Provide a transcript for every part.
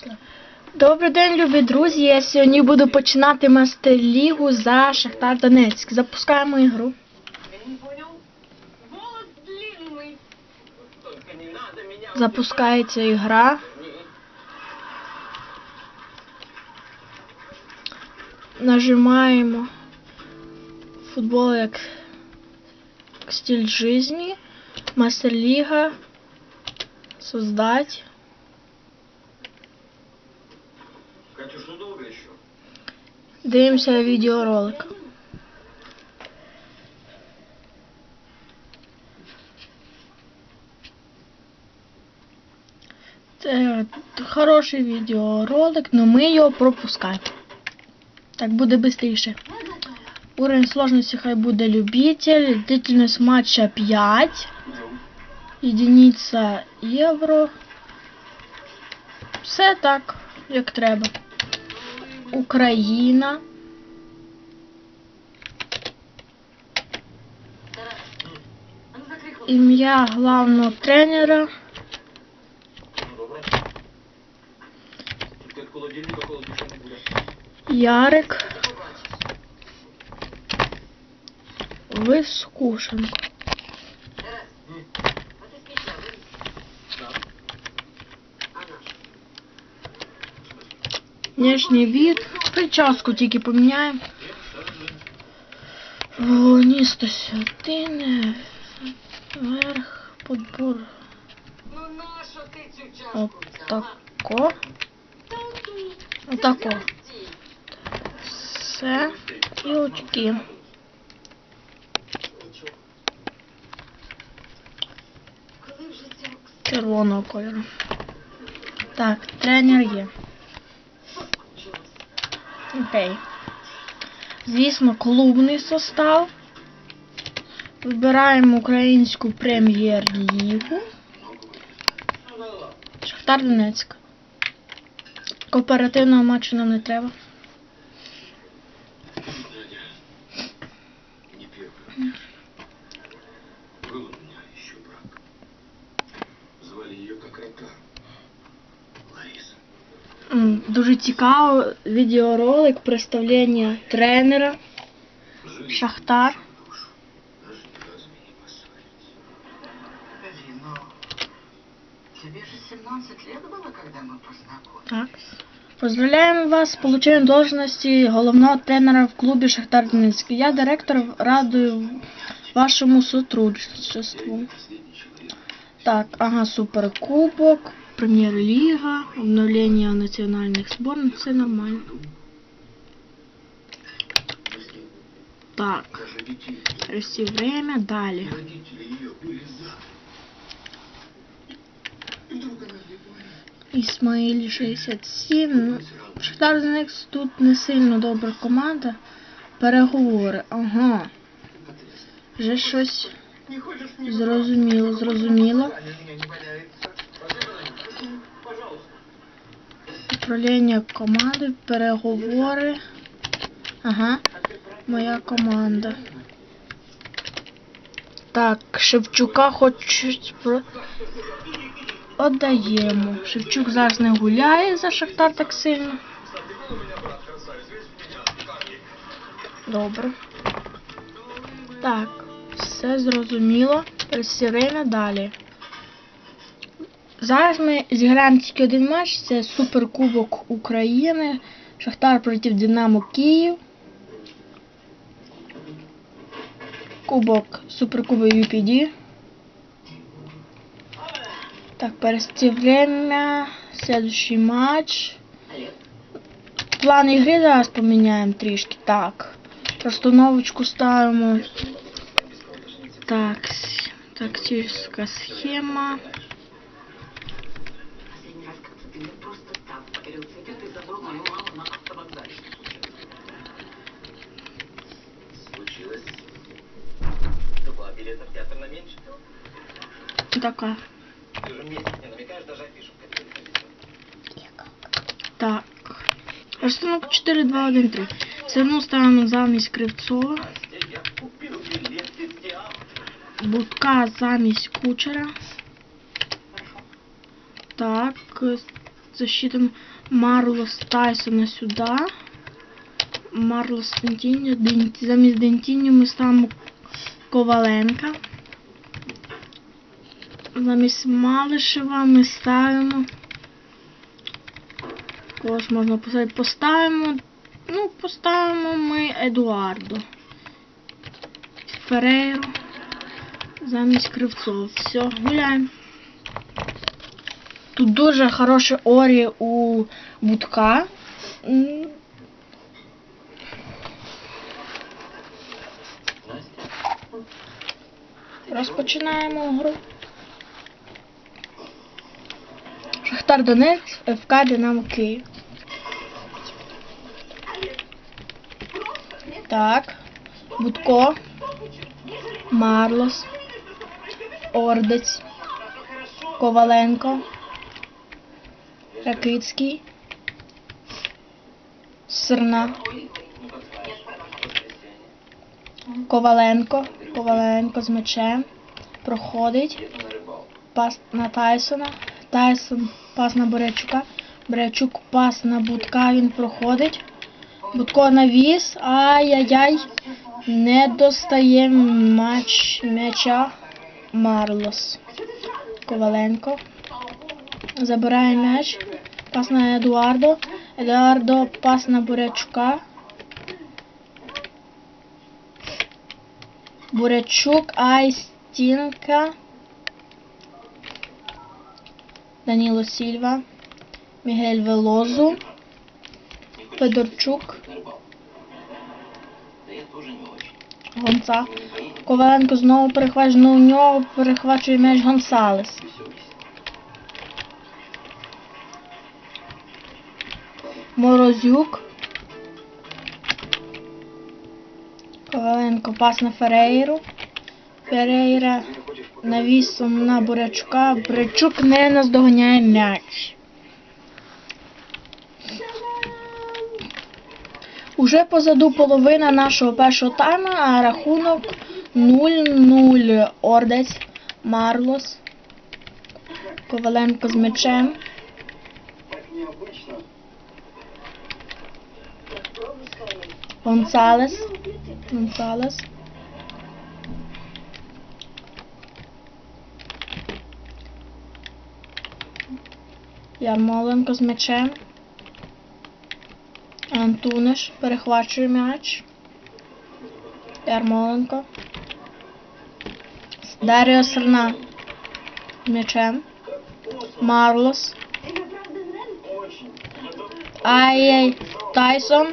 Пішли. Добрий день, любі друзі. Я сьогодні буду починати мастер-лігу за Шахтар Донецьк. Запускаємо ігру. Запускається ігра. Нажимаємо футбол як стиль жизни. Мастер-ліга. Создать. Дивимося відеоролик. Це хороший відеоролик, але ми його пропускаємо. Так буде швидше. Уровень сложності хай буде любитель. Длительність матча 5. Единиця євро. Все так, як треба. Україна. Ім'я главного тренера. Ну добре. Тільки від холодильника холод нічого не буде. Ярик. Вискушенко. Внешній від. Прическу тільки поміняємо. О, ні, 101. Вверх, подбор. Ну Отако. Отако. Все. І очки. Червоного кольору. Так, тренер є. Окей. Звісно, клубний состав. Вибираємо українську прем'єр-лігу. Шахтар Донецьк. Кооперативного матчу нам не треба. Дуже цікаво відеоролик представлення тренера Шахтар. душу. Даже ни разу не поссорились. Погоди, но тебе же 17 лет было, когда мы познакомились? Так. Поздравляємо вас з полученням должності головного тренера в клубі Шахтар Донецьк. Я директор радую вашому сотрудничеству. Так, ага, суперкубок, прем'єр-ліга, обновлення національних зборних, все нормально. Так, Даже время, далі. Родители ее были за. И вдруг она слепая. Ісмаїль 67. Ну, Шахтар тут не сильно добра команда. Переговори. Ага. Вже щось зрозуміло, зрозуміло. Управління команди, переговори. Ага. Моя команда. Так, Шевчука хочуть про. Отдаємо. Шевчук зараз не гуляє за Шахтар так сильно. Добре. Так, все зрозуміло. Пересіримо далі. Зараз ми зіграємо тільки один матч. Це Суперкубок України. Шахтар проти Динамо Київ. Кубок Суперкубок UPD. Так, перести время. Следующий матч. План ігри зараз поміняємо трішки. Так. Розстановочку ставимо. Так, тактическая схема. Обещал. Так. Розстановка 4, 2, 1, 3. Все одно ставимо замість Кривцова. Будка замість кучера. Так. защитим Марлос Тайсона сюди. Марлос Дентіньо. Замість Дентіньо ми ставимо Коваленка. Замість Малишева ми ставимо. Кого ж можна поставити? Поставимо. Ну, поставимо ми Едуардо. Ферейру. Замість Кривцов. Все, гуляємо. Тут дуже хороше орі у будка. Розпочинаємо гру. Шахтар Донець, ФК Динамо Київ. Так. Будко. Марлос. Ордець. Коваленко. Ракицький. Сирна. Коваленко. Коваленко з мечем. Проходить. Пас на Тайсона. Тайсон пас на Борячука. Борячук пас на Будка. Він проходить. Будко навіс. Ай-яй-яй. Не достає матч м'яча Марлос. Коваленко. Забирає м'яч. Пас на Едуардо. Едуардо пас на Бурячука. Бурячук, ай, стінка. Даніло Сільва. Мігель Велозу. Федорчук. Гонца. Коваленко знову перехвачує, ну у нього перехвачує м'яч Гонсалес. Морозюк. Коваленко пас на Ферейру. Ферейра навісом на Бурячука. Бурячук не наздоганяє м'яч. Уже позаду половина нашого першого тайму, а рахунок 0-0. Ордець, Марлос, Коваленко з м'ячем. Гонсалес. Гонсалес. Ярмоленко з м'ячем. Антуниш перехвачує м'яч. Ярмоленко. Даріо Серна. М'ячем. Марлос. Ай-яй. Тайсон.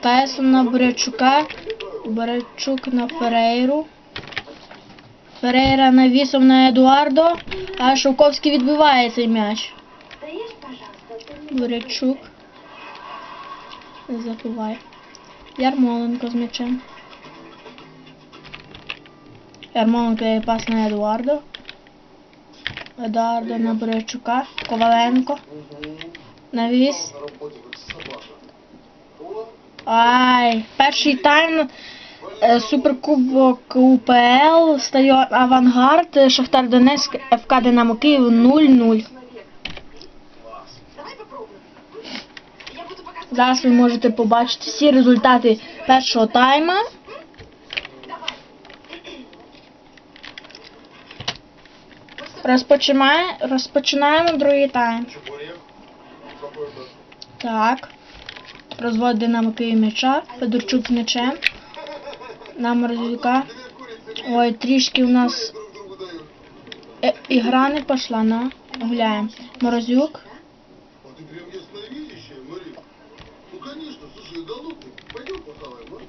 Тайсон на Бурячука. Бурячук на Ферейру. Ферейра навісом на Едуардо. А Шовковський відбиває цей м'яч. Бурячук. Не забувай. Ярмоленко з м'ячем. Ярмоленко є пас на Едуардо. Едуардо на Бурячука. Коваленко. Навіс. Ай, перший тайм е, Суперкубок УПЛ стає Авангард, Шахтар Донецьк, ФК Динамо Київ 0-0. Зараз ви можете побачити всі результати першого тайма. Розпочинаємо, розпочинаємо другий тайм. Так. Розвод Динамо Київ м'яча. Федорчук з м'ячем. На Морозюка. Ой, трішки у нас е, ігра не пішла, на. Гуляємо. Морозюк. А ты прям ясновидящая, Марина? Ну, конечно, слушай, да ну ты, пойдем похаваем, а?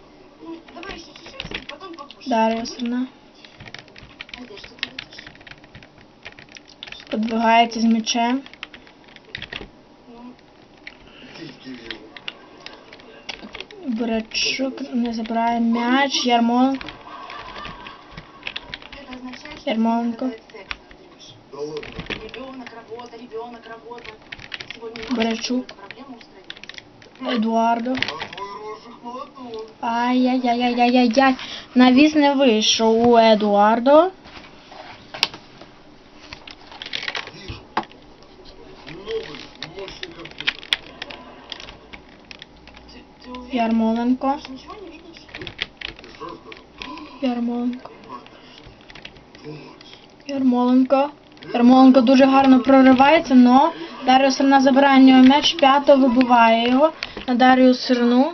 Ну, давай еще чуть-чуть, потом покушаем. Дар'я Сина. Альдеш, что ты видишь? Подвигається з м'ячем. Ну, Тильки вижу. Бурячук не забирає м'яч. Ярмоленко. это означает, Едуардо. Ай-яй-яй-яй-яй-яй-яй. Навіс не вийшов у Едуардо. Ярмоленко. Ярмоленко. Ярмоленко. Ярмоленко дуже гарно проривається, але Дар'я Серна забирає нього м'яч, п'ято вибиває його на Дарію Серну.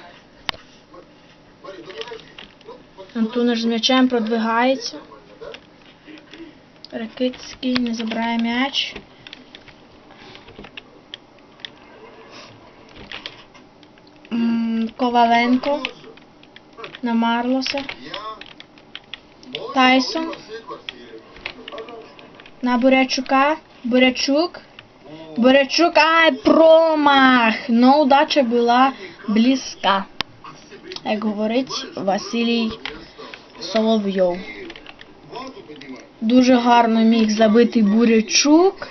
Марин, ну подожди. Ну, Антониш з м'ячем продвигається. Ракицький не забирає м'яч. Коваленко на Марлоса. Тайсон. На Бурячука. Бурячук. Бурячук, ай, промах! Но удача була близька. Як говорить Василій Соловйов. Дуже гарно міг забити Бурячук.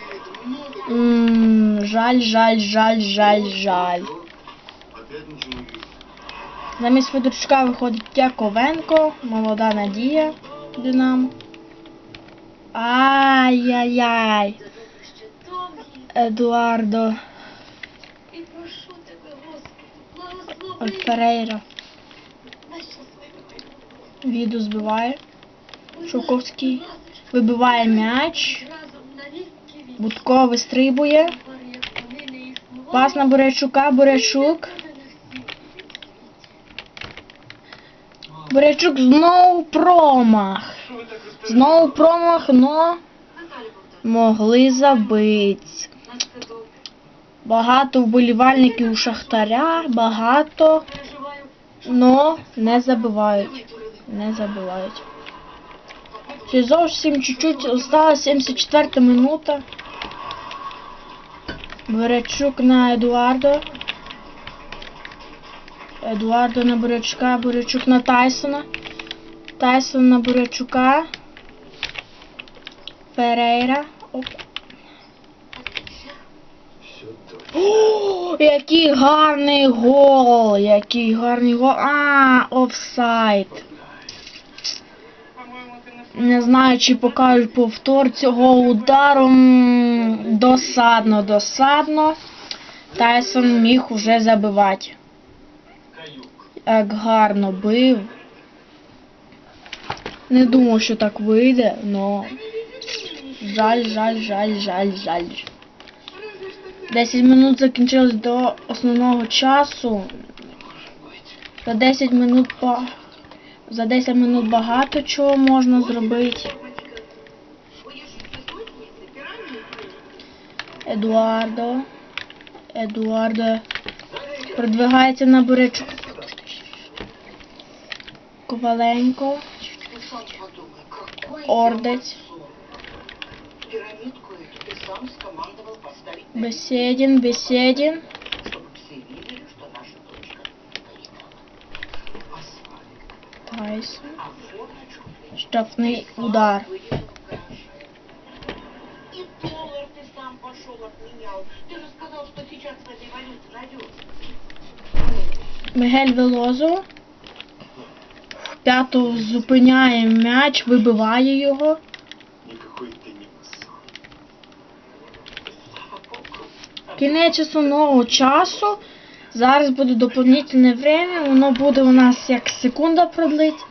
М, Жаль, жаль, жаль, жаль, жаль. Вижу. Замість Федорчука виходить Яковенко, молода надія Динамо. Ай-яй-яй. Едуардо і прошу тебе, Господи, Ферейра. Віду збиває. Шовковський вибиває м'яч. Будко вистрибує. Пас на Бурячука, Бурячук. тебе на всі. Бурячук знову промах. Знову промах, но могли забити. Багато вболівальників у Шахтаря, багато, но не забивають. Не забивають. Ще зовсім чуть-чуть осталась 74 минута. Бурячук на Едуардо. Едуардо на Бурячука, Бурячук на Тайсона. Тайсон на Бурячука. Перейра. Оп. Все так. О, який гарний гол! Який гарний гол. А, офсайд. Не знаю, чи покажуть повтор цього удару. Досадно, досадно. Тайсон міг уже забивати. Як гарно бив. Не думав, що так вийде, но жаль, жаль, жаль, жаль, жаль. 10 минут закінчилось до основного часу. За 10 минут по... За 10 минут багато чого можна зробити. Едуардо. Едуардо продвигається на бурячок. Коваленко. Ордець я молодцом. Пирамидку эту ты сам скомандовал поставить на Беседін, Беседін. чтобы все видели, что наша дочка стоит. Асфальт. Тайсон. А форточку Штрафний удар. вырежем в гараже. И доллар ты сам пошел отменял. Ты же сказал, что сейчас в этой валюте найдется. Мигель Велозо. П'ятого зупиняє м'яч, вибиває його. Никакой ты не масон. Кінець основного часу. Зараз буде доповнительне время. Воно буде у нас як секунда продлить.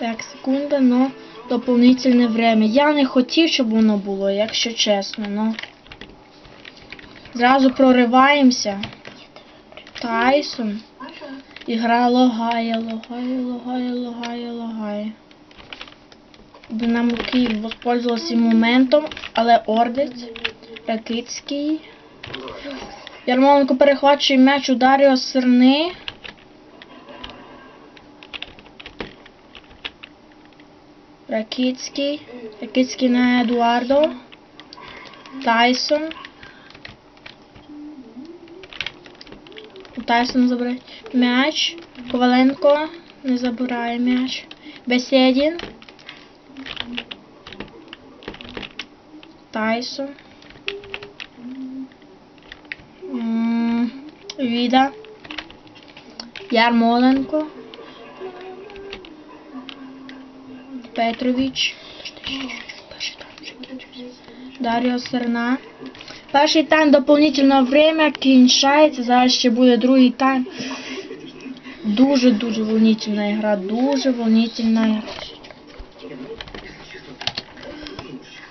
Як секунда, но доповнительне время. Я не хотів, щоб воно було, якщо чесно, но. Зразу прориваємося. Тайсон. Ігра логає, логає, логає, логає, логає. Динамо Київ воспользувався моментом, але Ордець, Ракицький. Ярмоленко перехвачує м'яч у Даріо Серни. Ракицький. Ракицький на Едуардо. Тайсон. Тайсон забирає м'яч. Коваленко не забирає м'яч. Беседін. Тайсон. Віда. Ярмоленко. Петрович. Даріо Серна. Перший тайм доповнительного время кінчається. Зараз ще буде другий тайм. Дуже-дуже волнительна гра. Дуже волнительна гра.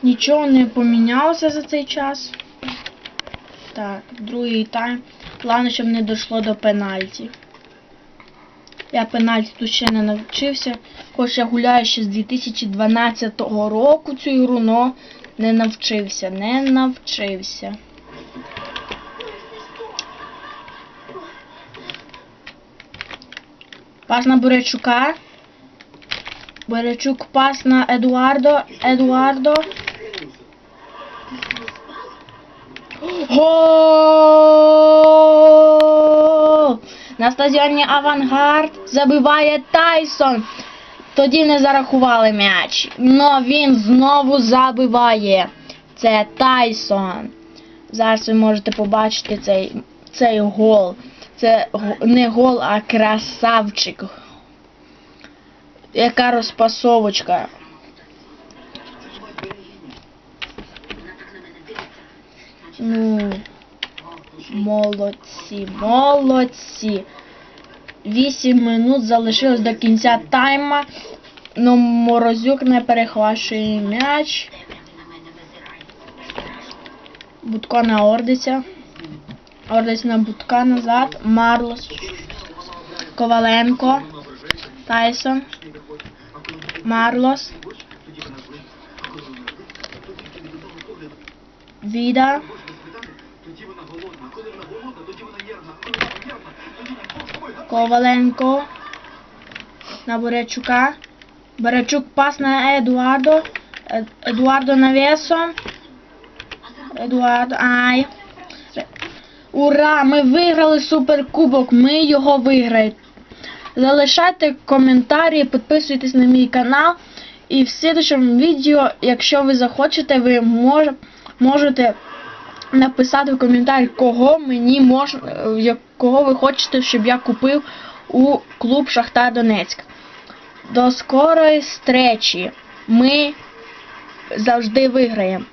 Нічого не помінялося за цей час. Так, другий тайм. Головне, щоб не дійшло до пенальті. Я пенальті тут ще не навчився. Хоч я гуляю ще з 2012 року цю ігру, но не навчився, не навчився. Пас на Бурячука. Бурячук пас на Едуардо. Едуардо. Гол! На стадіоні Авангард забиває Тайсон. Тоді не зарахували м'яч. Но він знову забиває. Це Тайсон. Зараз ви можете побачити цей, цей гол. Це не гол, а красавчик. Яка розпасовочка. Ну, молодці, молодці. 8 минут залишилось до кінця тайма. Ну, Морозюк не перехвачує м'яч. Будко на Ордиця. Ордець на Будка назад. Марлос. Коваленко. Тайсон. Марлос. Віда. Коваленко. На Бурячука. Бурячук пас на Едуардо. Ед- Едуардо навесом. Едуардо. Ай. Ура! Ми виграли суперкубок. Ми його виграємо. Залишайте коментарі, підписуйтесь на мій канал. І в слідчому відео, якщо ви захочете, ви мож, можете написати в коментарі, кого мені мож, е, кого ви хочете, щоб я купив у клуб Шахтар Донецьк. До скорої зустрічі. Ми завжди виграємо.